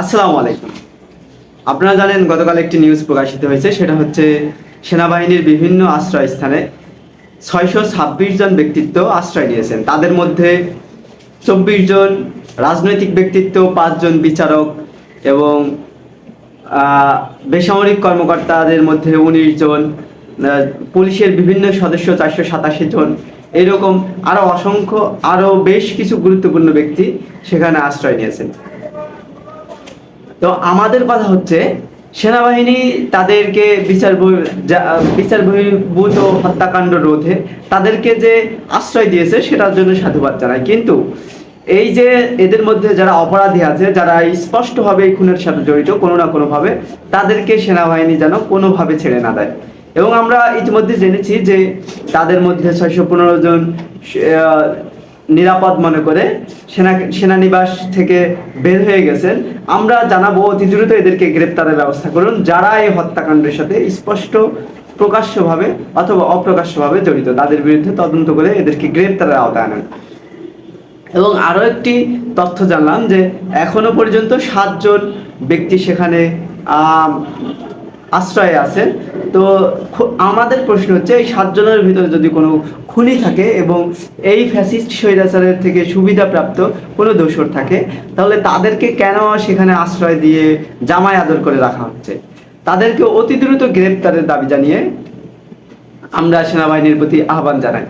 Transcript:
আসসালামু আলাইকুম। আপনারা জানেন গতকাল একটি নিউজ প্রকাশিত হয়েছে, সেটা হচ্ছে সেনাবাহিনীর বিভিন্ন আশ্রয়স্থানে ছয়শো ছাব্বিশ জন ব্যক্তিত্ব আশ্রয় নিয়েছেন। তাদের মধ্যে চব্বিশ জন রাজনৈতিক ব্যক্তিত্ব পাঁচজন বিচারক এবং বেসামরিক কর্মকর্তাদের মধ্যে উনিশ জন পুলিশের বিভিন্ন সদস্য চারশো সাতাশি জন। এরকম আরও অসংখ্য আরও বেশ কিছু গুরুত্বপূর্ণ ব্যক্তি সেখানে আশ্রয় নিয়েছেন। তো আমাদের কথা হচ্ছে, সেনাবাহিনী তাদেরকে বিচার বিচার বহির্ভূত হত্যাকাণ্ড রোধে তাদেরকে যে আশ্রয় দিয়েছে সেটার জন্য সাধুবাদ জানায় কিন্তু এই যে এদের মধ্যে যারা অপরাধী আছে, যারা স্পষ্টভাবে এই খুনের সাথে জড়িত কোনো না কোনোভাবে, তাদেরকে সেনাবাহিনী যেন কোনোভাবে ছেড়ে না দেয়। এবং আমরা ইতিমধ্যে জেনেছি যে তাদের মধ্যে ছয়শো পনেরো জন নিরাপদ মনে করে সেনা সেনানিবাস থেকে বের হয়ে গেছেন। আমরা জানাব অতি দ্রুত এদেরকে গ্রেপ্তারের ব্যবস্থা করুন, যারা এই হত্যাকাণ্ডের সাথে স্পষ্ট প্রকাশ্যভাবে অথবা অপ্রকাশ্যভাবে জড়িত, তাদের বিরুদ্ধে তদন্ত করে এদেরকে গ্রেপ্তারের আওতায় আনেন। এবং আরও একটি তথ্য জানলাম যে এখনও পর্যন্ত সাতজন ব্যক্তি সেখানে আশ্রয়ে আছেন তো আমাদের প্রশ্ন হচ্ছে, এই সাতজনের ভিতরে যদি কোনো খুনি থাকে এবং এই ফ্যাসিস্ট স্বৈরাচারের থেকে সুবিধাপ্রাপ্ত কোনো দোষর থাকে, তাহলে তাদেরকে কেন সেখানে আশ্রয় দিয়ে জামায় আদর করে রাখা হচ্ছে? তাদেরকে অতি দ্রুত গ্রেপ্তারের দাবি জানিয়ে আমরা সেনাবাহিনীর প্রতি আহ্বান জানাই।